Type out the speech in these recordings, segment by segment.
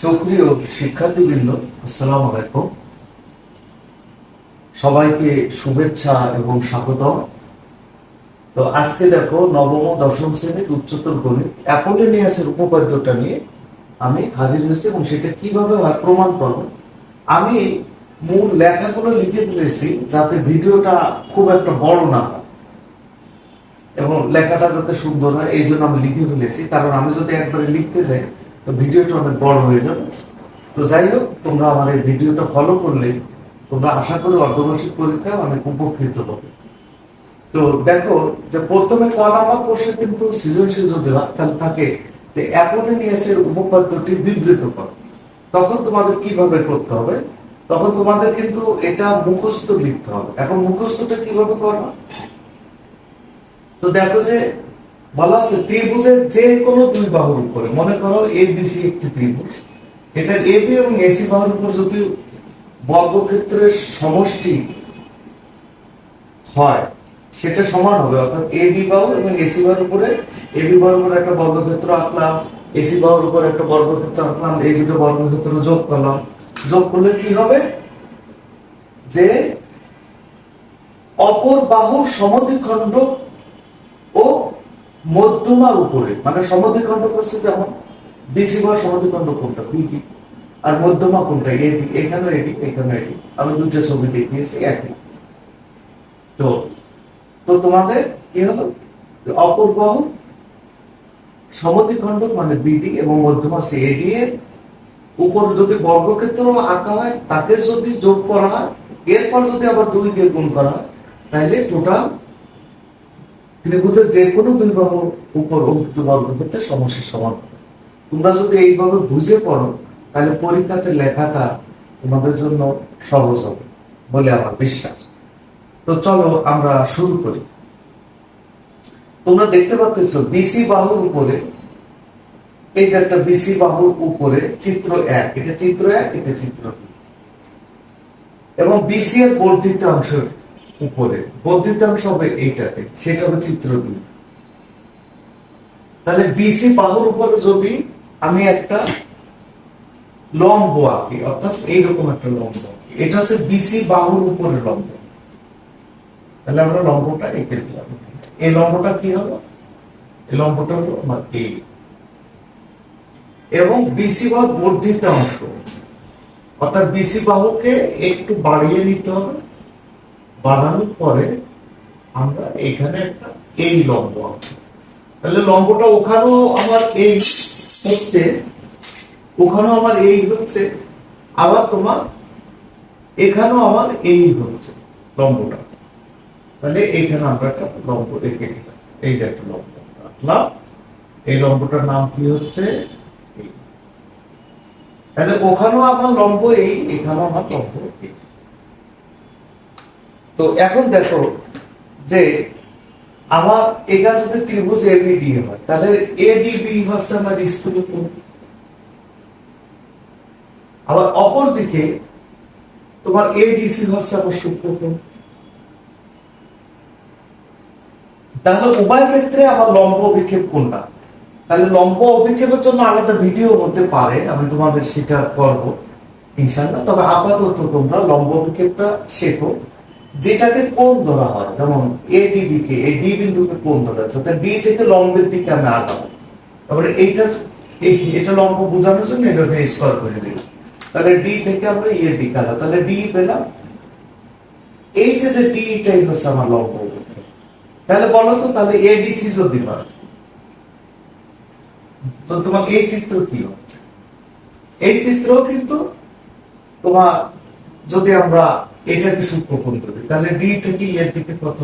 সুপ্রিয় শিক্ষার্থীবৃন্দ, আসসালামু আলাইকুম। সবাইকে শুভেচ্ছা এবং স্বাগতম তো আজকে দেখো নবম ও দশম শ্রেণির উচ্চতর গণিত অ্যাপোলিনিয়াসের উপপাদ্যটা নিয়ে আমি হাজির হয়েছি এবং সেটা কীভাবে হয় প্রমাণ করব। আমি মূল লেখাগুলো লিখে ফেলেছি যাতে ভিডিওটা খুব একটা বড় না হয় এবং লেখাটা যাতে সুন্দর হয়, এই জন্য আমি লিখে ফেলেছি। কারণ আমি যদি একবারে লিখতে যাই তো ভিডিওটা অনেক বড় হয়ে যাবে। তো যাই হোক, তোমরা আমার এই ভিডিওটা ফলো করলে তোমরা আশা করি অর্ধবার্ষিক পরীক্ষায় অনেক উপকৃত হবে। তো দেখো, যে প্রথমে ক নাম্বার কোর্সে কিন্তু সৃজনশীল যদি তাহলে থাকে যে অ্যাপোলিনিয়াসের উপপাদ্যটি বিবৃত কর। তখন তোমাদের কীভাবে করতে হবে? তখন তোমাদের কিন্তু এটা মুখস্থ লিখতে হবে। এখন মুখস্থটা কীভাবে করবা? তো দেখো যে বলা আছে ত্রিভুজের যে কোনো দুই বাহুর উপরে। মনে করো এ বিসি একটি ত্রিভুজ। এটার এ বি এবং এসি বাহুর উপর যদি বর্গক্ষেত্রের সমষ্টি হয়, সেটা সমান হবে। অর্থাৎ এ বি বাহু এবং এসি বাহুর উপরে। এ বি বাহুর উপরে একটা বর্গক্ষেত্র আঁকলাম। এসি বাহুর উপর একটা বর্গক্ষেত্র আঁকলাম। এই দুটো বর্গক্ষেত্র যোগ করলাম। যোগ করলে কি হবে? যে অপর বাহুর সমদ্বিখণ্ড ও মধ্যমার উপরে মানে সমদ্বিখণ্ড হচ্ছে যেমন বিসি বা সমদ্বিখণ্ড কোনটা বিবি আর মধ্যমা কোনটা এডি এখানে এডি এখানে এডি আমি দুটো ছবি দেখিয়েছি, একই। তো তো তোমাদের কি হলো? অপর বাহু সমদ্বিখণ্ড মানে বিডি এবং মধ্যমা সে এডি এর উপর যদি বর্গক্ষেত্র আঁকা হয়, তাকে যদি যোগ করা হয়, এরপর যদি আবার দুই দিয়ে গুণ করা হয়, তাহলে টোটাল ত্রিভুজের যে কোনো দুই বাহুর উপর অঙ্কিত বর্গক্ষেত্রের সমস্যার সমান। হবে। তোমরা যদি এইভাবে বুঝে পড়ো, তাহলে পরীক্ষাতে লেখাটা তোমাদের জন্য সহজ হবে বলে আমার বিশ্বাস। তো চলো আমরা শুরু করি। তোমরা দেখতে পাচ্ছ বিসি বাহুর উপরে, এই যে একটা বিসি বাহুর উপরে চিত্র এক, এটা চিত্র এক, এটা চিত্র এবং বিসি এর বর্ধিত অংশের উপরে। বর্ধিতাংশ হবে এইটাতে, সেটা হবে চিত্র দুই। তাহলে বিসি বাহুর উপরে যদি আমি একটা লম্ব আঁকি, অর্থাৎ এইরকম একটা লম্ব এটা হচ্ছে বিসি বাহুর উপরে লম্ব। তাহলে আমরা লম্বটা এঁকে দিলাম। এই লম্বটা কি হলো? এই লম্বটা হলো আমার এই এবং বিসি বাহু বর্ধিত অংশ অর্থাৎ বিসি বাহুকে একটু বাড়িয়ে নিতে হবে। বাড়ানোর পরে আমরা এখানে একটা এই লম্ব তাহলে লম্বটা ওখানেও আমার এই হচ্ছে, ওখানেও আমার এই হচ্ছে, আবার তোমার এখানেও আমার এই হচ্ছে লম্বটা। তাহলে এখানে আমরা একটা লম্ব রেখে এই যে একটা লম্ব রাখলাম এই লম্বটার নাম কি হচ্ছে? তাহলে ওখানেও আমার লম্ব এই, এখানেও আমার লম্ব এই। তো এখন দেখো যে আমার এখানে যদি ত্রিভুজ এবিডি হয়, তাহলে এডিবি হচ্ছে আমার স্থূলকোণ। আবার অপর দিকে তোমার এডিসি হচ্ছে আমার সূক্ষ্মকোণ তাহলে উভয় ক্ষেত্রে আমার লম্ব অভিক্ষেপ কোনটা? তাহলে লম্ব অভিক্ষেপের জন্য আলাদা ভিডিও হতে পারে, আমি তোমাদের সেটা করব ইনশাল্লাহ তবে আপাতত তোমরা লম্ব অভিক্ষেপটা শেখো। যেটাকে কোন ধরা হয়? যেমন এ ডিবি কে, এই ডি বিন্দুকে কোন ধরা হচ্ছে অর্থাৎ ডি থেকে লম্বের দিকে আমি আগাবো। তারপরে এইটা এটা লম্ব বোঝানোর জন্য এটাকে স্কোয়ার করে দিলাম। তাহলে ডি থেকে আমরা ইয়ের দিকে আগাবো। তাহলে ডি পেলাম। এই যে যে ডিটাই হচ্ছে আমার লম্ব তাহলে বলো তো, তাহলে এডিসি যদি হয়, তো তোমার এই চিত্র কি হচ্ছে? এই চিত্র কিন্তু তোমার যদি আমরা এটাকে সূক্ষ্মকোণ ধরি তাহলে ডি থেকে ই এর দিকে কত?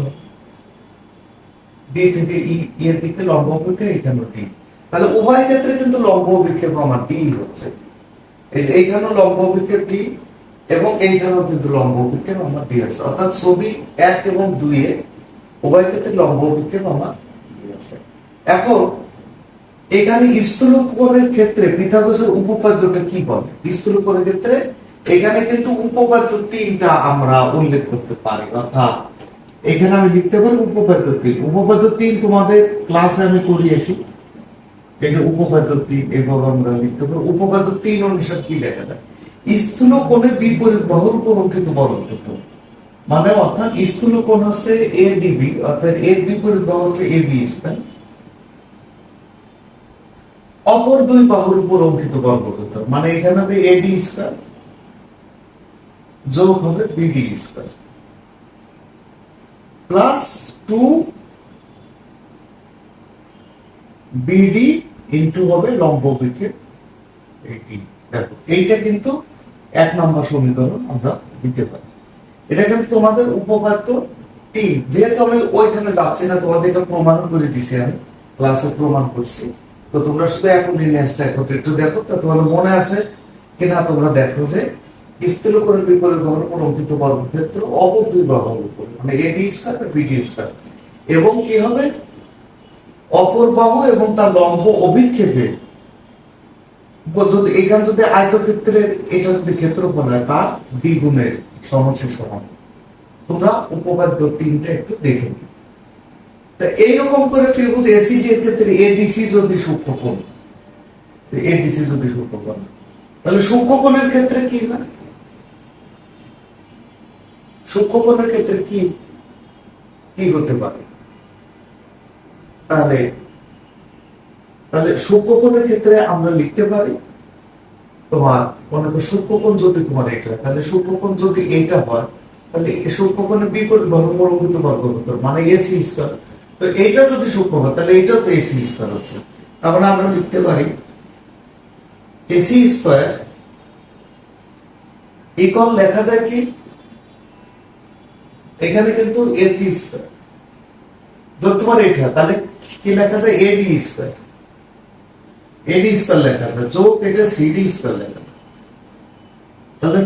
ডি থেকে ই এর দিকে লম্ব অভিক্ষেপ এখানে ডি তাহলে উভয় ক্ষেত্রে কিন্তু লম্ব অভিক্ষেপ আমার ডি হচ্ছে। এই যে এইখানেও লম্ব অভিক্ষেপ ডি এবং এইখানেও কিন্তু লম্ব অভিক্ষেপ আমার ডি আছে। অর্থাৎ ছবি এক এবং দুই এ উভয় ক্ষেত্রে লম্ব অভিক্ষেপ আমার এখন, এখানে স্থূলকোণের ক্ষেত্রে পিথাগোরাসের উপপাদ্যটা কি বলে? স্থূলকোণের ক্ষেত্রে এখানে কিন্তু উপপাদ্য তিনটা আমরা উল্লেখ করতে পারি, অর্থাৎ এখানে আমি লিখতে পারি উপপাদ্য তিন উপপাদ্য তিন তোমাদের ক্লাসে আমি করিয়েছি। এই যে উপপাদ্য তিন এইভাবে আমরা লিখতে পারি। উপপাদ্য তিন অনুসার কি লেখা যায়? স্থূল কোণে বিপরীত বাহুর উপর অঙ্কিত বর্গক্ষেত্র মানে অর্থাৎ স্থূল কোণ হচ্ছে এ ডিবি অর্থাৎ এর বিপরীত বাহু হচ্ছে এ বি স্কয়ার অপর দুই বাহুর উপর অঙ্কিত বর্গক্ষেত্র মানে এখানে হবে এডি স্কয়ার যোগ হবে BD square plus two BD into হবে লম্ব বিক্ষেপ এইটি দেখো, এইটা কিন্তু এক নম্বর সমীকরণ আমরা দিতে পারি। এটা কিন্তু তোমাদের উপপাদ্য তিন। যেহেতু আমি ওইখানে যাচ্ছি না, তোমাদের এটা প্রমাণ করে দিছি আমি ক্লাসে প্রমাণ করছি। তো তোমরা শুধু এখন রিনেসটা একটু দেখো তো, তোমাদের মনে আছে কিনা তোমরা দেখো যে স্থির করে বিপরীত অপর দুই বাহুর উপর মানে এডি স্কয়ার আর বিডি স্কয়ার এবং কি হবে? অপর বাহু এবং তার লম্ব অভিক্ষেপে। যদি এখানে যদি আয়তক্ষেত্রের এটা যদি ক্ষেত্রফল হয়, তার দ্বিগুণের সমষ্টি সমান। তোমরা উপপাদ্য তিনটা একটু দেখে নিও। তা এইরকম করে ত্রিভুজ এসিডি এর ক্ষেত্রে এডিসি যদি সূক্ষ্মকোণ এডিসি যদি সূক্ষ্মকোণ, তাহলে সূক্ষ্মকোণের ক্ষেত্রে কি হয়? সূক্ষ্মকোণের ক্ষেত্রে কি কি হতে পারে? তাহলে তাহলে সূক্ষ্মকোণের ক্ষেত্রে আমরা লিখতে পারি, তোমার মনে করো সূক্ষ্মকোণ যদি তোমার এটা তাহলে সূক্ষ্মকোণ যদি এইটা হয়, তাহলে সূক্ষ্মকোণের বিপরীত বর্গ পরবর্তী বর্গক্ষেত্র মানে এসি স্কয়ার। তো এইটা যদি সূক্ষ্ম হয়, তাহলে এটা তো এসি স্কয়ার হচ্ছে। তার মানে আমরা লিখতে পারি, এসি স্কয়ার, ইকল লেখা যায় কি? এখানে কিন্তু এসি স্কয়ার যদি তোমার এটা, তাহলে কি লেখা যায়? এডি স্কয়ার এডি স্কয়ার লেখা যায় যোগ এটা সিডি স্কয়ার লেখা তাহলে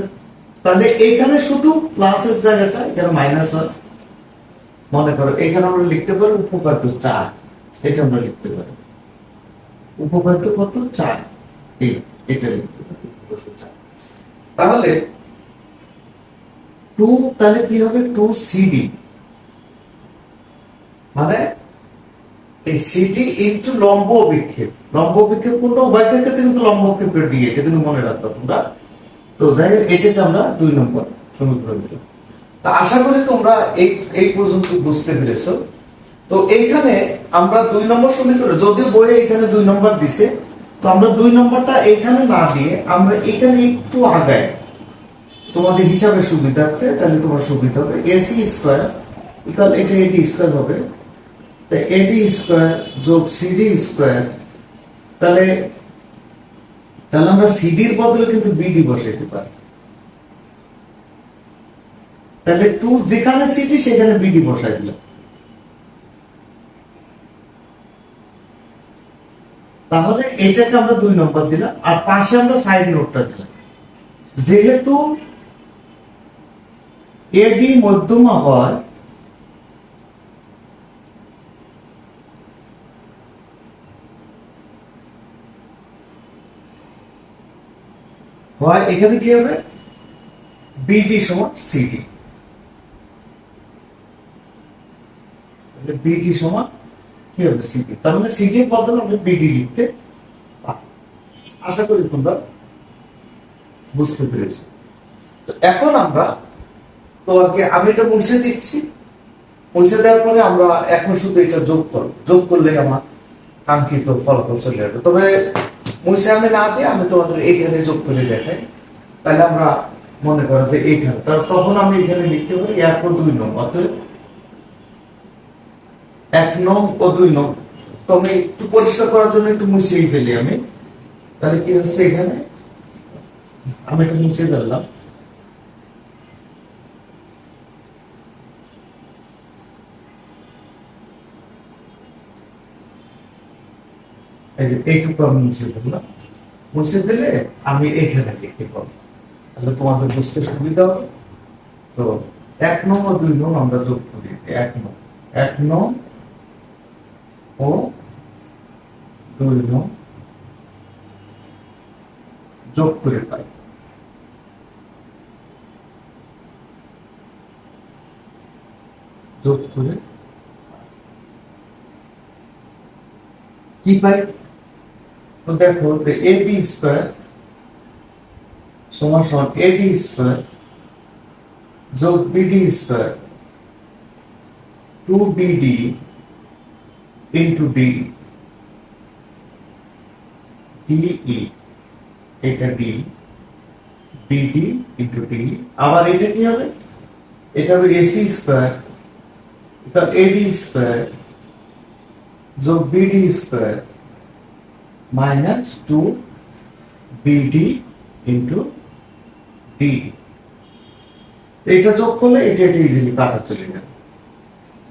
তাহলে এখানে শুধু প্লাসের জায়গাটা, এখানে মাইনাস হয়। মনে করো, এখানে আমরা লিখতে পারি উপপাদ্য চার। এটা আমরা লিখতে পারি। উপপাদ্য কত? চার। এটা লিখতে পারি তাহলে টু তাহলে কি হবে? টু সিডি মানে এই সিটি ইন্টু লম্ব বিক্ষেপ লম্ব বিক্ষেপ উভয়ের ক্ষেত্রে কিন্তু লম্ব ডি এটা কিন্তু মনে তোমরা। তো যাই হোক আমরা দুই নম্বর তা আশা করি তোমরা এই এই পর্যন্ত বুঝতে পেরেছ। তো এইখানে আমরা দুই নম্বর সমীকরণ, যদিও বইয়ে এখানে দুই নম্বর দিছে, তো আমরা দুই নম্বরটা এখানে না দিয়ে আমরা এখানে একটু আগায় তোমাদের হিসাবে সুবিধার্থে তাহলে তোমার সুবিধা হবে। এসি স্কোয়ার ইকাল এটা এডি স্কোয়ার হবে। তা এডি স্কোয়ার যোগ সিডি স্কোয়ার তাহলে তাহলে আমরা সিডির বদলে কিন্তু বিডি বসাইতে পারি। তাহলে টু যেখানে সিডি সেখানে বিডি বসাই দিলাম। তাহলে এটাকে আমরা দুই নম্বর দিলাম, আর পাশে আমরা সাইড নোটটা দিলাম। যেহেতু এডি মধ্যমা হয় হয় এখানে কি হবে? বিডি সমান সিডি। বিডি সমান কি হবে? সিডি। তার মানে সিডির বদলে আমরা বিডি লিখতে আশা করি তোমরা বুঝতে পেরেছ। তো এখন আমরা তোমাকে আমি এটা মুছে দিচ্ছি। মুছে দেওয়ার পরে আমরা এখন শুধু এটা যোগ করব। যোগ করলে আমার কাঙ্ক্ষিত ফলাফল চলে যাবে তবে মুছে আমি না দিয়ে আমি তোমাদের এইখানে যোগ করে দেখাই। তাহলে আমরা মনে করো যে এইখানে তাহলে তখন আমি এখানে লিখতে পারি এক ও দুই নং, অতএব এক নং ও দুই নং। তো আমি একটু পরিষ্কার করার জন্য একটু মুছেই ফেলি আমি। তাহলে কি হচ্ছে এখানে? আমি একটু মুছে ফেললাম। এই যে এইটুকু আমি মুছে ফেললাম। মুছে ফেলে আমি এইখানে লিখতে পারব তাহলে তোমাদের বুঝতে সুবিধা হবে। তো এক নং ও দুই নং আমরা যোগ করি এক নং এক নং ও দুই নং যোগ করে পাই। যোগ করে কি পাই? তো দেখো যে এ বি স্কোয়ার সমান সমান এ ডি স্কোয়ার যোগ BD square two BD into D DE এটা ডি বিডি ইন্টু ডি আবার এটা কি হবে? এটা হবে এসি স্কোয়ার এটা এডি স্কোয়ার যোগ BD square minus two BD into D এটা যোগ করলে এটা এটা ইজিলি কাটা চলে যাবে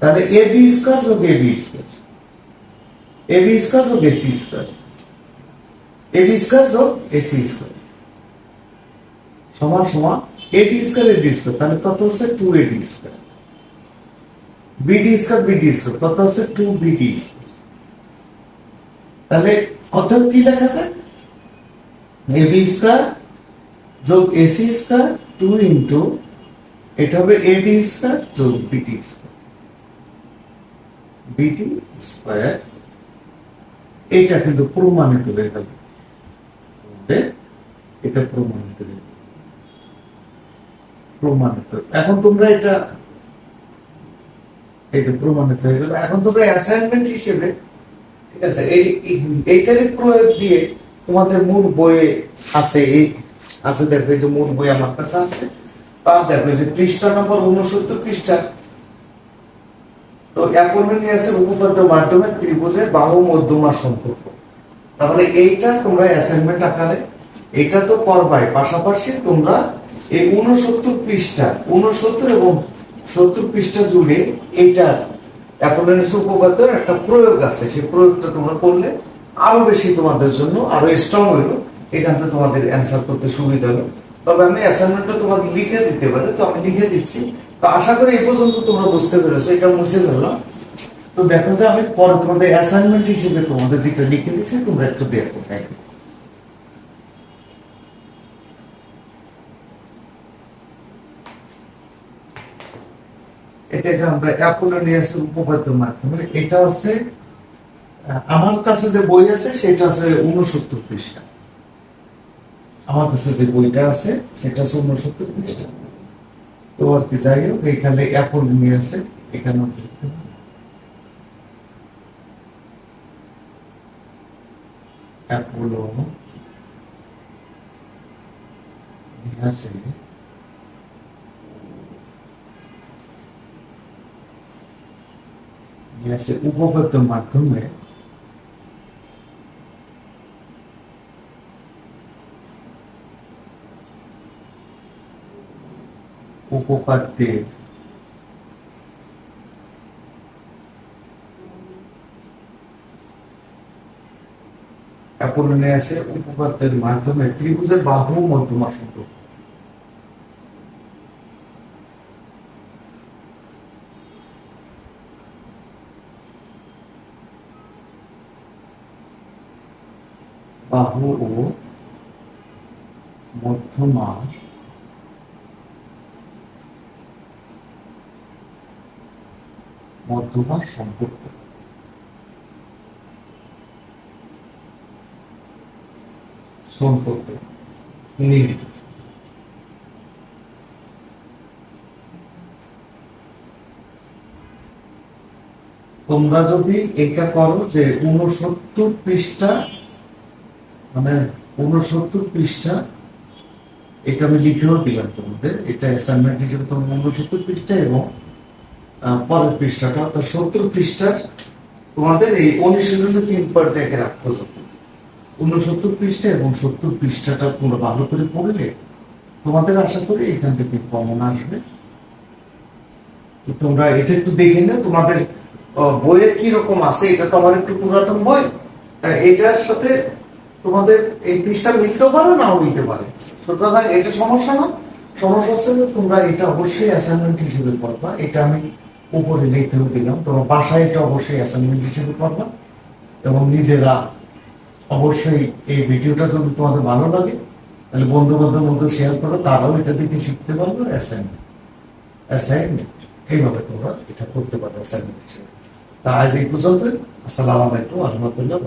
তাহলে এ বি স্কোয়ার যোগ A B square A B square যোগ AC square A B square যোগ এসি স্কোয়ার সমান সমান A D square A D square তাহলে কত হচ্ছে? Two A D square BD square BD square কত হচ্ছে? টু বিডি তাহলে অতএব কি লেখা যায় এ বি স্কোয়ার যোগ এসি স্কোয়ার টু ইন্টু এটা হবে এডি স্কোয়ার যোগ বিডি স্কোয়ার বিডি স্কোয়ার এটা কিন্তু প্রমাণিত হয়ে গেল। এটা প্রমাণিত হয়ে। প্রমাণিত। এখন তোমরা এটা যে প্রমাণিত হয়ে গেল। এখন তোমরা অ্যাসাইনমেন্ট হিসেবে ঠিক আছে? এই এই- এইটারই প্রয়োগ দিয়ে তোমাদের মূল বইয়ে আছে এই, আছে দেখো এই যে মূল বই আমার কাছে আছে। তার দেখো এই যে নম্বর উনসত্তর তো মাধ্যমে ত্রিভুজের বাহু মধ্যমার সম্পর্ক। তাহলে এইটা তোমরা অ্যাসাইনমেন্ট আকারে, এটা তো করবাই। পাশাপাশি তোমরা এই উনসত্তর পৃষ্ঠা, উনসত্তর এবং সত্তর পৃষ্ঠা জুড়ে এইটা অ্যাপোলোনিয়াস উপপাদ্যের একটা প্রয়োগ আছে। সেই প্রয়োগটা তোমরা করলে আরও বেশি তোমাদের জন্য আরও স্ট্রং হইল। এখান থেকে তোমাদের অ্যান্সার করতে সুবিধা হলো। তবে আমি অ্যাসাইনমেন্টটা তোমাকে লিখে দিতে পারি, তো আমি লিখে দিচ্ছি। তো আশা করি এই পর্যন্ত তোমরা বুঝতে পেরেছ, এটা মুছে ফেললাম। তো দেখো যে আমি পরে তোমাদের অ্যাসাইনমেন্ট হিসেবে তোমাদের যেটা লিখে দিচ্ছি তোমরা একটু দেখো থ্যাংক ইউ এটাকে আমরা অ্যাপোলোনিয়াসের উপপাদ্যের মাধ্যমে এটা আহ, আমার কাছে যে বই আছে সেটা আছে উনসত্তর পৃষ্ঠা আমার কাছে যে বইটা আছে সেটা আছে উনসত্তর পৃষ্ঠা তো আর কি যাই হোক এখানে অ্যাপোলোনিয়াসে এখানে লিখতে হবে। অ্যাপোলো নিয়াসে উপপাদ্যের মাধ্যমে উপপাদ্যের অ্যাপোলোনিয়াসে উপপাদ্যের মাধ্যমে ত্রিভুজের বাহু মধ্যমা সম্পর্ক বাহু ও মধ্যমা মধ্যমা সম্পর্ক। সম্পর্ক নীল তোমরা যদি এটা করো যে উনসত্তর পৃষ্ঠা মানে উনসত্তর পৃষ্ঠা, এটা আমি লিখেও দিলাম তোমাদের। এটা অ্যাসাইনমেন্ট হিসেবে তোমার উনসত্তর পৃষ্ঠা এবং পরের পৃষ্ঠাটা। অর্থাৎ সত্তর পৃষ্ঠার তোমাদের এই অনুশীলনের তিন পার্ট একে রাখতে হবে। উনসত্তর পৃষ্ঠা এবং সত্তর পৃষ্ঠাটা তোমরা ভালো করে পড়লে তোমাদের আশা করি এখান থেকে কমন আসবে। তোমরা এটা একটু দেখে নাও, তোমাদের বইয়ে কি রকম আছে? এটা তো আমার একটু পুরাতন বই। এটার সাথে তোমাদের এই পৃষ্ঠা মিলতেও পারে, নাও মিলতে পারে। সুতরাং এটা সমস্যা না। সমস্যা হচ্ছে তোমরা এটা অবশ্যই অ্যাসাইনমেন্ট হিসেবে করবা। এটা আমি উপরে লিখতেও দিলাম। তোমরা বাসায় এটা অবশ্যই অ্যাসাইনমেন্ট হিসেবে করবা। এবং নিজেরা অবশ্যই এই ভিডিওটা যদি তোমাদের ভালো লাগে, তাহলে বন্ধু বান্ধব মধ্যে শেয়ার করো, তারাও এটা দেখে শিখতে পারবে অ্যাসাইনমেন্ট অ্যাসাইনমেন্ট এইভাবে তোমরা এটা করতে পারবে অ্যাসাইনমেন্ট হিসেবে। তা আজ এই পর্যন্ত আসসালামু আলাইকুম, আহমদুল্লাহ